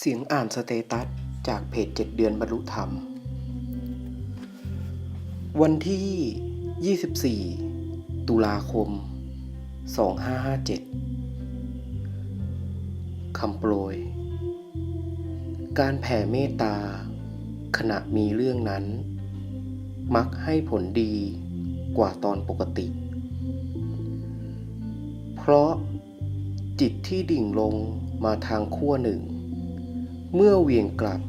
เสียงอ่านสเตตัส จากเพจ 7 เดือนบรรลุธรรม วันที่ 24 ตุลาคม 2557 คำโปรย การแผ่เมตตา ขณะมีเรื่องนั้น มักให้ผลดีกว่าตอนปกติ เพราะจิตที่ดิ่งลงมาทางขั้วหนึ่ง เมื่อเวียงกลับ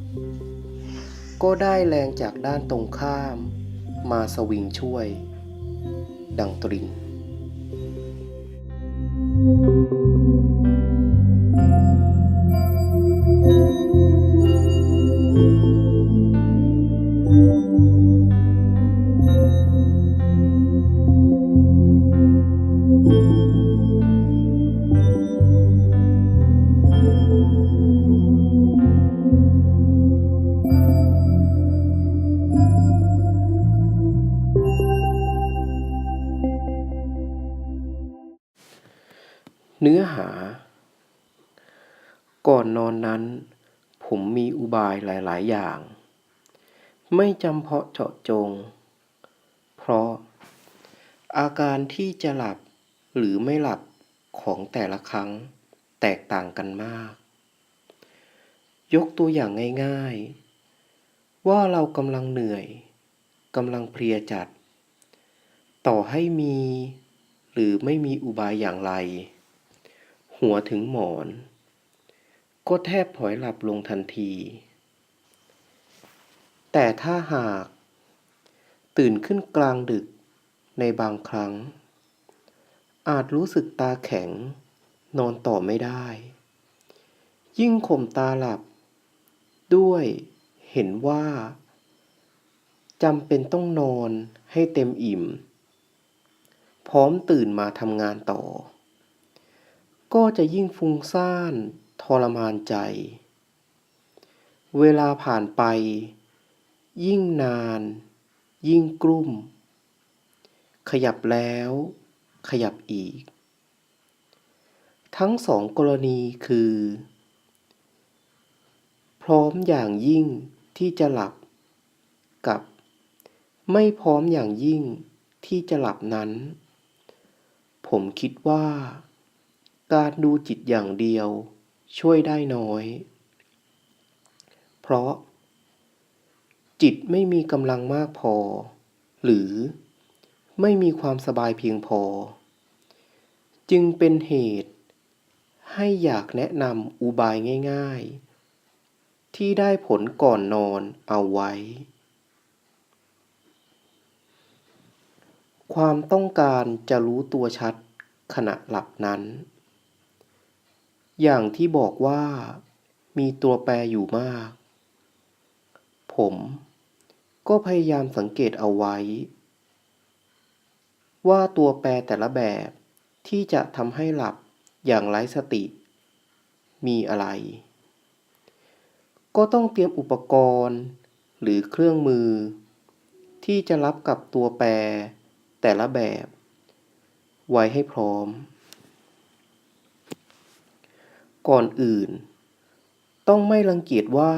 ก็ได้แรงจากด้านตรงข้าม มาสวิงช่วย ดังตริน เนื้อหา ก่อนนอนนั้น ผมมีอุบายหลาย ๆ อย่าง ไม่จำเพาะเจาะจง เพราะ อาการที่จะหลับหรือไม่หลับของแต่ละครั้งแตกต่างกันมาก ยกตัวอย่างง่าย ๆ ว่าเรากำลังเหนื่อยกำลังเพลียจัด ต่อให้มี หรือไม่มีอุบายอย่างไร หัวถึงหมอน ก็แทบผลอยหลับลงทันที แต่ถ้าหาก ตื่นขึ้นกลางดึกในบางครั้ง อาจรู้สึกตาแข็ง นอนต่อไม่ได้ ยิ่งข่มตาหลับ ด้วยเห็นว่าจำเป็นต้องนอนให้เต็มอิ่ม พร้อมตื่นมาทำงานต่อ ก็จะยิ่งฟุ้งซ่านทรมานใจ เวลาผ่านไป ยิ่งนาน ยิ่งกลุ้มขยับแล้ว ขยับอีก ทั้งสองกรณีคือ พร้อมอย่างยิ่งที่จะหลับ กับ ไม่พร้อมอย่างยิ่งที่จะหลับนั้น ผมคิดว่า การดูจิตอย่างเดียว ช่วยได้น้อย เพราะ จิตไม่มีกำลังมากพอ หรือไม่มีความสบายเพียงพอ จึงเป็นเหตุให้อยากแนะนำอุบายง่าย ๆ ที่ได้ผลก่อนนอนเอาไว้ ความต้องการจะรู้ตัวชัดขณะหลับนั้น อย่างที่บอกว่า มีตัวแปรอยู่มาก ผม ก็พยายามสังเกตเอาไว้ ว่าตัวแปรแต่ละแบบที่จะทำให้หลับอย่างไร้สติ มีอะไร ก็ต้องเตรียมอุปกรณ์ หรือเครื่องมือ ที่จะรับกับตัวแปรแต่ละแบบ ไว้ให้พร้อม ก่อนอื่น ต้องไม่รังเกียจว่า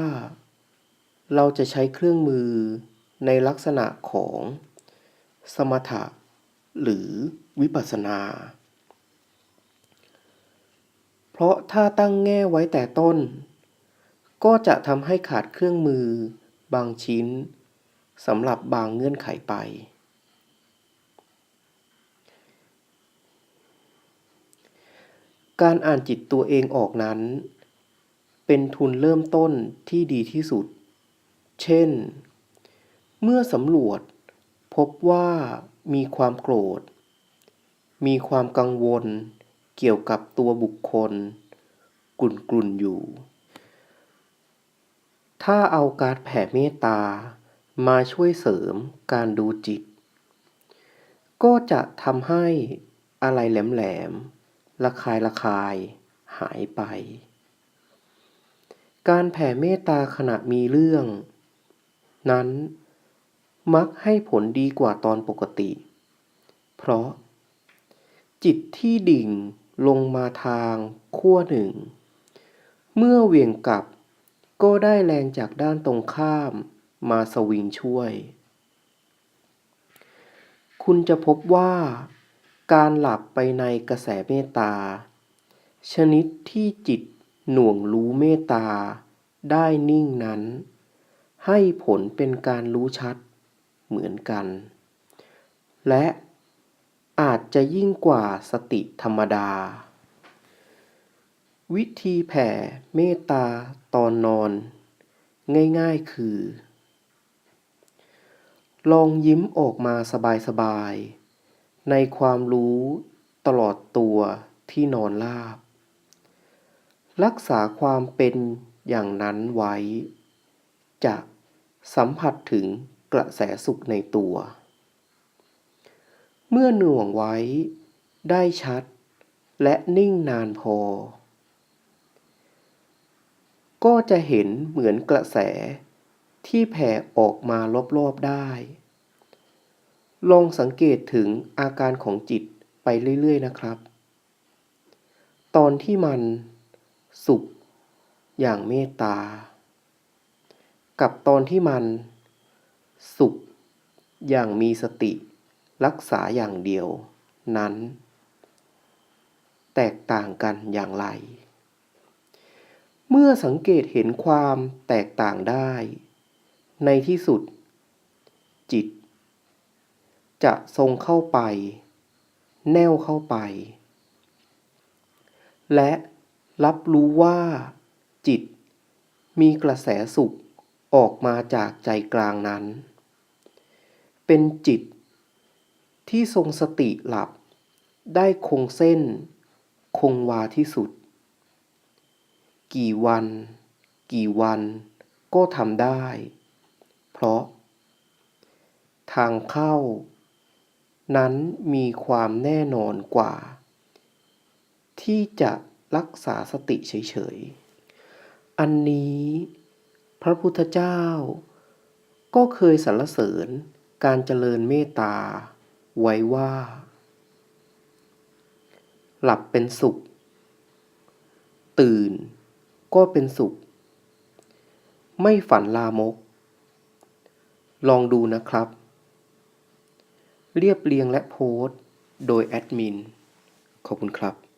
เราจะใช้เครื่องมือในลักษณะของสมถะ หรือวิปัสสนา เพราะถ้าตั้งแง่ไว้แต่ต้น ก็จะทำให้ขาดเครื่องมือบางชิ้นสำหรับบางเงื่อนไขไป การอ่านจิตตัวเองออกนั้น เป็นทุนเริ่มต้นที่ดีที่สุด เช่น เมื่อสำรวจ พบว่ามีความโกรธ มีความกังวลเกี่ยวกับตัวบุคคล กลุ่นกลุ่นๆอยู่ ถ้าเอาการแผ่เมตตามาช่วยเสริมการดูจิต ก็จะทำให้อะไรแหลมๆ ระคายระคาย หายไป การแผ่เมตตาขณะมีเรื่อง นั้นมักให้ผลดีกว่าตอนปกติ เพราะ จิตที่ดิ่งลงมาทางขั้วหนึ่ง เมื่อเวียงกลับก็ได้แรงจากด้านตรงข้ามมาสวิงช่วย คุณจะพบว่า การหลับไปในกระแสเมตตา ชนิดที่จิตหน่วงรู้เมตตา ได้นิ่งนั้น ให้ผลเป็นการรู้ชัดเหมือนกัน และอาจจะยิ่งกว่าสติธรรมดา วิธีแผ่เมตตาตอนนอน ง่ายๆคือ ลองยิ้มออกมาสบายๆ ในความรู้ตลอดตัวที่นอนราบ รักษาความเป็นอย่างนั้นไว้ จะสัมผัสถึงกระแสสุขในตัว เมื่อหน่วงไว้ได้ชัดและนิ่งนานพอ ก็จะเห็นเหมือนกระแสที่แผ่ออกมารอบๆได้ ลองสังเกตถึงอาการของจิตไปเรื่อย ๆ นะครับ ตอนที่มันสุขอย่างเมตตา กับตอนที่มันสุขอย่างมีสติรักษาอย่างเดียวนั้น แตกต่างกันอย่างไร เมื่อสังเกตเห็นความแตกต่างได้ ในที่สุด จิต จะทรงเข้าไป แน่วเข้าไป และรับรู้ว่าจิตมีกระแสสุขออกมาจากใจกลางนั้น เป็นจิตที่ทรงสติหลับได้คงเส้น คงวาที่สุด กี่วัน กี่วันก็ทำได้ เพราะ ทางเข้า นั้นมีความแน่นอนกว่า ที่จะรักษาสติเฉยๆ อันนี้พระพุทธเจ้า ก็เคยสรรเสริญการเจริญเมตตา ไว้ว่า หลับเป็นสุข ตื่นก็เป็นสุข ไม่ฝันลามก ลองดูนะครับ เรียบเรียงและโพสต์ โดยแอดมิน ขอบคุณครับ